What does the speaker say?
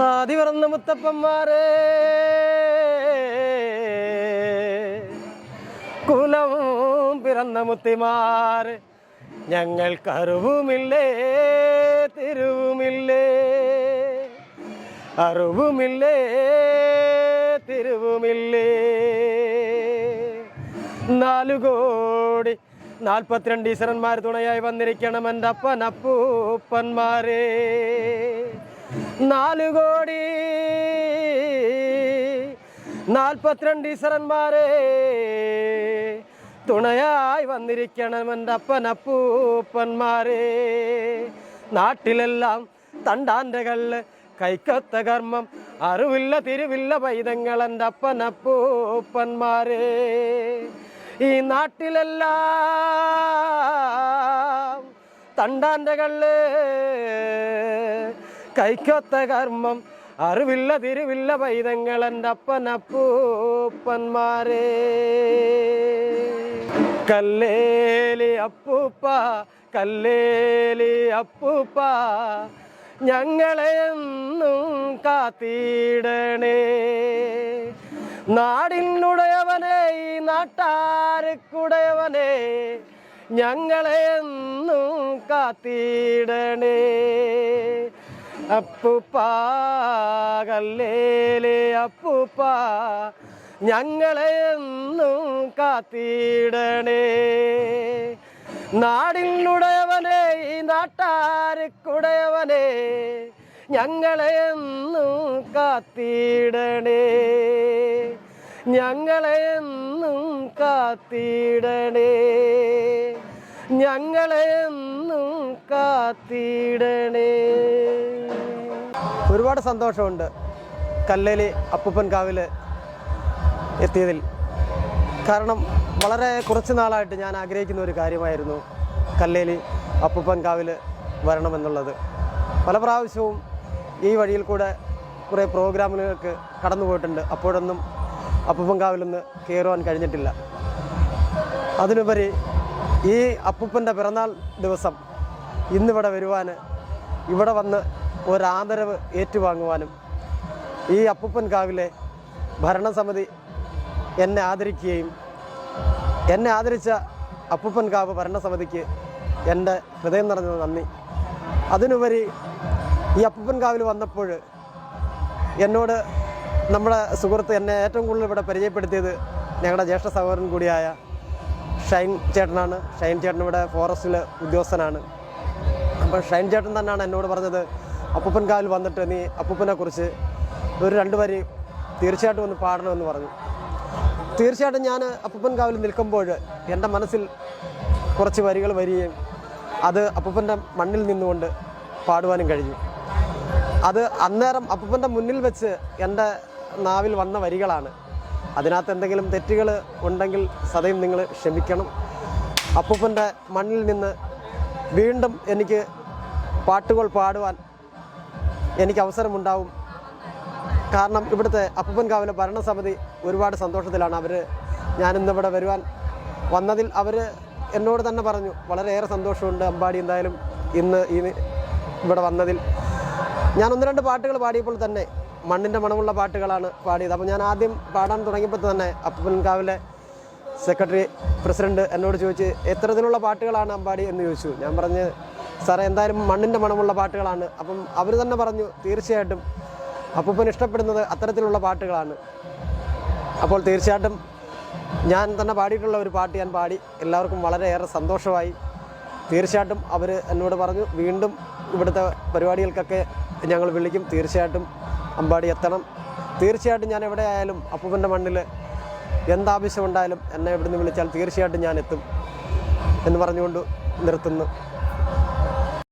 ആദി പിറന്ന മുത്തപ്പന്മാരെ. കുലവും പിറന്ന മുത്തിമാര് ഞങ്ങൾ കറുവുമില്ലേ തിരുവുമില്ലേ? അറിവുമില്ലേ തിരുവുമില്ലേ? നാലു കോടി നാൽപ്പത്തിരണ്ട് ഈശ്വരന്മാർ തുണയായി വന്നിരിക്കണം എന്റെ അപ്പൻ അപ്പൂപ്പന്മാരെ നാലു കോടി. നാൽപ്പത്തിരണ്ട് ഈശ്വരന്മാരെ. തുണയായി വന്നിരിക്കണം എന്റെ അപ്പനപ്പൂപ്പന്മാരെ നാട്ടിലെല്ലാം തണ്ടാന്റെ കൈക്കത്ത കർമ്മം അറിവില്ല തിരുവില്ല പൈതങ്ങൾ എന്റെ അപ്പനപ്പൂപ്പന്മാരെ ഈ നാട്ടിലെല്ലാം തണ്ടാന്റെ കള്ള് കൈക്കൊത്ത കർമ്മം അറിവില്ല തിരുവില്ല പൈതങ്ങൾ എന്റെ അപ്പനപ്പൂപ്പന്മാരെ കല്ലേലി അപ്പൂപ്പ കല്ലേലി അപ്പൂപ്പ ഞങ്ങളെ എന്നും കാത്തിടണേ. നാടിനുടയവനെ ഈ നാട്ടാർക്കുടയവനെ ഞങ്ങളെ എന്നും കാത്തിടണേ. അപ്പൂപ്പ അപ്പുപ്പ അപ്പൂപ്പ ഞങ്ങളെ കാത്തിടണേ. നാടിനുടയവനെ ഈ നാട്ടാർക്കുടയവനെ ഞങ്ങളെ എന്നും കാത്തിടണേ. ഞങ്ങളെ എന്നും കാത്തിടണേ. ഞങ്ങളെ എന്നും കാത്തിടണേ. ഒരുപാട് സന്തോഷമുണ്ട് കല്ലേലി അപ്പൂപ്പൻ കാവിൽ എത്തിയതിൽ. കാരണം വളരെ കുറച്ച് നാളായിട്ട് ഞാൻ ആഗ്രഹിക്കുന്ന ഒരു കാര്യമായിരുന്നു കല്ലേലി അപ്പൂപ്പൻ കാവിൽ വരണമെന്നുള്ളത്. പല പ്രാവശ്യവും ഈ വഴിയിൽ കൂടെ കുറേ പ്രോഗ്രാമുകൾക്ക് കടന്നു പോയിട്ടുണ്ട്. അപ്പോഴൊന്നും അപ്പൂപ്പൻ കാവിലൊന്ന് കയറുവാൻ കഴിഞ്ഞിട്ടില്ല. അതിനുപരി ഈ അപ്പൂപ്പന്റെ പിറന്നാൾ ദിവസം ഇന്നിവിടെ വരുവാൻ ഇവിടെ വന്ന് ഒരാദരവ് ഏറ്റുവാങ്ങുവാനും ഈ അപ്പൂപ്പൻ കാവിലെ ഭരണസമിതി എന്നെ ആദരിക്കുകയും എന്നെ ആദരിച്ച അപ്പൂപ്പൻ കാവ് ഭരണസമിതിക്ക് എന്റെ ഹൃദയം നിറഞ്ഞ നന്ദി. അതിനുപരി ഈ അപ്പൂപ്പൻ കാവിൽ വന്നപ്പോൾ എന്നോട് നമ്മുടെ സുഹൃത്ത് എന്നെ ഏറ്റവും കൂടുതൽ ഇവിടെ പരിചയപ്പെടുത്തിയത് ഞങ്ങളുടെ ജ്യേഷ്ഠ സഹോദരൻ കൂടിയായ ഷൈൻ ചേട്ടനാണ്. ഷൈൻ ചേട്ടൻ ഇവിടെ ഫോറസ്റ്റിലെ ഉദ്യോഗസ്ഥനാണ്. അപ്പോൾ ഷൈൻ ചേട്ടൻ തന്നെയാണ് എന്നോട് പറഞ്ഞത് അപ്പൂപ്പൻ കാവിൽ വന്നിട്ട് നീ അപ്പൂപ്പനെ കുറിച്ച് ഒരു രണ്ട് വരി തീർച്ചയായിട്ടും ഒന്ന് പാടണമെന്ന് പറഞ്ഞു. തീർച്ചയായിട്ടും ഞാൻ അപ്പൂപ്പൻ കാവിൽ നിൽക്കുമ്പോൾ എന്റെ മനസ്സിൽ കുറച്ച് വരികൾ വരികയും അത് അപ്പൂപ്പന്റെ മണ്ണിൽ നിന്നുകൊണ്ട് പാടുവാനും കഴിഞ്ഞു. അത് അന്നേരം അപ്പൂപ്പന്റെ മുന്നിൽ വെച്ച് എന്റെ നാവിൽ വന്ന വരികളാണ്. അതിനകത്ത് എന്തെങ്കിലും തെറ്റുകൾ ഉണ്ടെങ്കിൽ സദയം നിങ്ങൾ ക്ഷമിക്കണം. അപ്പൂപ്പന്റെ മണ്ണിൽ നിന്ന് വീണ്ടും എനിക്ക് പാട്ടുകൾ പാടുവാൻ എനിക്ക് അവസരമുണ്ടാവും കാരണം ഇവിടുത്തെ അപ്പൂപ്പൻ കാവിലെ ഭരണസമിതി ഒരുപാട് സന്തോഷത്തിലാണ് അവർ ഞാനിന്നിവിടെ വരുവാൻ വന്നതിൽ അവർ എന്നോട് തന്നെ പറഞ്ഞു വളരെയേറെ സന്തോഷമുണ്ട് അമ്പാടി എന്തായാലും ഇന്ന് ഈ ഇവിടെ വന്നതിൽ. ഞാൻ ഒന്ന് രണ്ട് പാട്ടുകൾ പാടിയപ്പോൾ തന്നെ മണ്ണിന്റെ മണമുള്ള പാട്ടുകളാണ് പാടിയത്. അപ്പോൾ ഞാൻ ആദ്യം പാടാൻ തുടങ്ങിയപ്പോൾ തന്നെ അപ്പൂപ്പൻ കാവിലെ സെക്രട്ടറി പ്രസിഡന്റ് എന്നോട് ചോദിച്ച് എത്തരത്തിലുള്ള പാട്ടുകളാണ് അമ്പാടി? എന്ന് ചോദിച്ചു. ഞാൻ പറഞ്ഞ് സാറേ എന്തായാലും മണ്ണിന്റെ മണമുള്ള പാട്ടുകളാണ്. അപ്പം അവർ തന്നെ പറഞ്ഞു തീർച്ചയായിട്ടും അപ്പൂപ്പൻ ഇഷ്ടപ്പെടുന്നത് അത്തരത്തിലുള്ള പാട്ടുകളാണ്. അപ്പോൾ തീർച്ചയായിട്ടും ഞാൻ തന്നെ പാടിയിട്ടുള്ള ഒരു പാട്ട് ഞാൻ പാടി. എല്ലാവർക്കും വളരെയേറെ സന്തോഷമായി. തീർച്ചയായിട്ടും അവർ എന്നോട് പറഞ്ഞു വീണ്ടും ഇവിടുത്തെ പരിപാടികൾക്കൊക്കെ ഞങ്ങൾ വിളിക്കും. തീർച്ചയായിട്ടും അമ്പാടി എത്തണം. തീർച്ചയായിട്ടും ഞാൻ എവിടെ ആയാലും അപ്പൂപ്പന്റെ മണ്ണിൽ എന്താവശ്യമുണ്ടായാലും എന്നെ ഇവിടുന്ന് വിളിച്ചാൽ തീർച്ചയായിട്ടും ഞാൻ എത്തും എന്ന് പറഞ്ഞുകൊണ്ട് നിർത്തുന്നു.